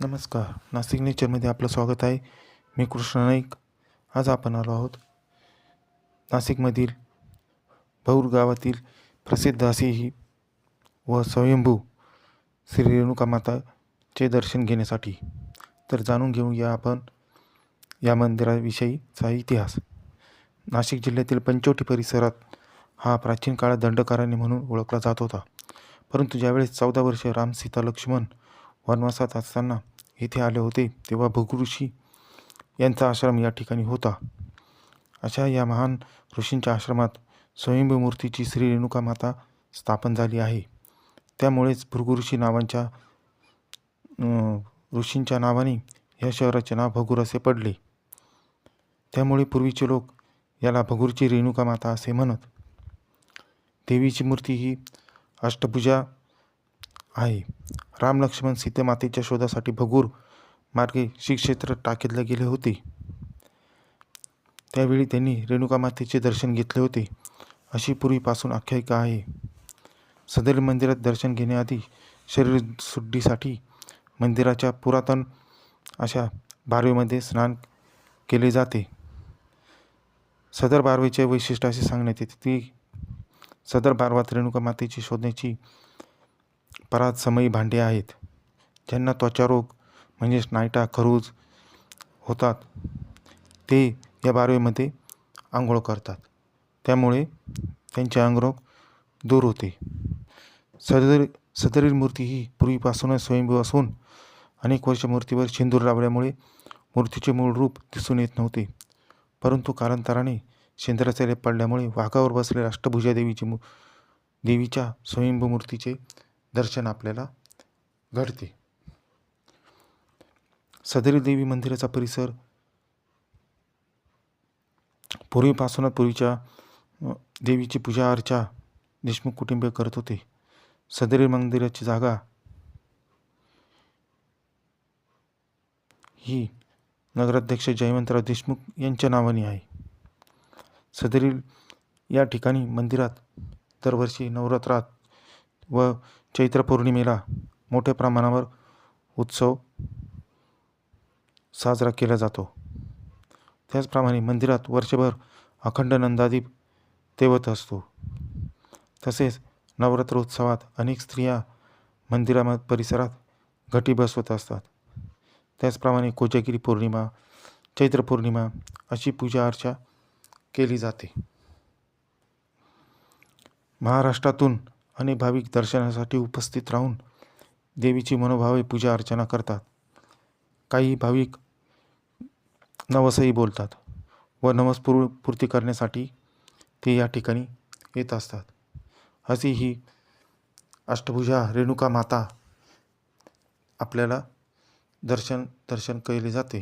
नमस्कार. नाशिक नेचरमध्ये आपलं स्वागत आहे. मी कृष्ण नाईक. आज आपण आलो आहोत नाशिकमधील भौर गावातील प्रसिद्ध अशी ही व स्वयंभू श्री रेणुका माताचे दर्शन घेण्यासाठी. तर जाणून घेऊया आपण या मंदिराविषयीचा इतिहास. नाशिक जिल्ह्यातील पंचवटी परिसरात हा प्राचीन काळात दंडकारण्य म्हणून ओळखला जात होता. परंतु ज्यावेळेस चौदा वर्षे राम सीता लक्ष्मण वनवासात असताना येथे आले होते तेव्हा भृगु यांचा आश्रम या ठिकाणी होता. अशा या महान ऋषींच्या आश्रमात स्वयंभू मूर्तीची श्री रेणुका माता स्थापन झाली आहे. त्यामुळेच भृगुऋषी नावांच्या ऋषींच्या नावाने या शहराचे नाव भगूर असे पडले. त्यामुळे पूर्वीचे लोक याला भगूरची रेणुका माता असे म्हणत. देवीची मूर्ती ही अष्टभुजा आहे. राम लक्ष्मण सीतेमातेच्या शोधासाठी भगूर मार्गे श्रीक्षेत्र टाकीतले गेले होते. त्यावेळी त्यांनी रेणुका मातेचे दर्शन घेतले होते. अशी पूर्वीपासून आख्यायिका आहे. सदर मंदिरात दर्शन घेण्याआधी शरीर सुड्डीसाठी मंदिराच्या पुरातन अशा बारवेमध्ये स्नान केले जाते. सदर बारवेचे वैशिष्ट्य असे सांगण्यात येते ती सदर बारवात रेणुका मातेची शोधण्याची परात समयी भांडे आहेत. ज्यांना त्वचारोग म्हणजेच नायटा खरूज होतात ते या बारवेमध्ये आंघोळ करतात. त्यामुळे त्यांचे अंगरोग दूर होते. सदर सदरील मूर्ती ही पूर्वीपासूनच स्वयंभू असून अनेक वर्ष मूर्तीवर शेंदूर लावल्यामुळे मूर्तीचे मूळ रूप दिसून येत नव्हते. परंतु कालांतराने शेंद्राचे लेप पडल्यामुळे वाघावर बसलेल्या अष्टभुजा देवीची मू देवीच्या स्वयंभू मूर्तीचे दर्शन आपल्याला घडते. सदरी देवी मंदिराचा परिसर पूर्वीपासूनच पूर्वीच्या देवीची पूजा अर्चा देशमुख कुटुंबीय करत होते. सदरी मंदिराची जागा ही नगराध्यक्ष जयवंतराव देशमुख यांच्या नावाने आहे. सदरील या ठिकाणी मंदिरात दरवर्षी नवरात्रात व चैत्र पौर्णिमेला मोठ्या प्रमाणावर उत्सव साजरा केला जातो. त्याचप्रमाणे मंदिरात वर्षभर अखंड नंदादीप तेवत असतो. तसेच नवरात्र उत्सवात अनेक स्त्रिया मंदिराम परिसरात घटी बसवत असतात. त्याचप्रमाणे कोजागिरी पौर्णिमा चैत्र पौर्णिमा अशी पूजा अर्चा केली जाते. महाराष्ट्रातून आणि भाविक दर्शनासाठी उपस्थित राहून देवीची मनोभावे पूजा अर्चना करतात. काही भाविक नवसही बोलतात व नवस पूर पूर्ती करण्यासाठी ते या ठिकाणी येत असतात. अशी ही अष्टभुजा रेणुका माता आपल्याला दर्शन दर्शन केले जाते.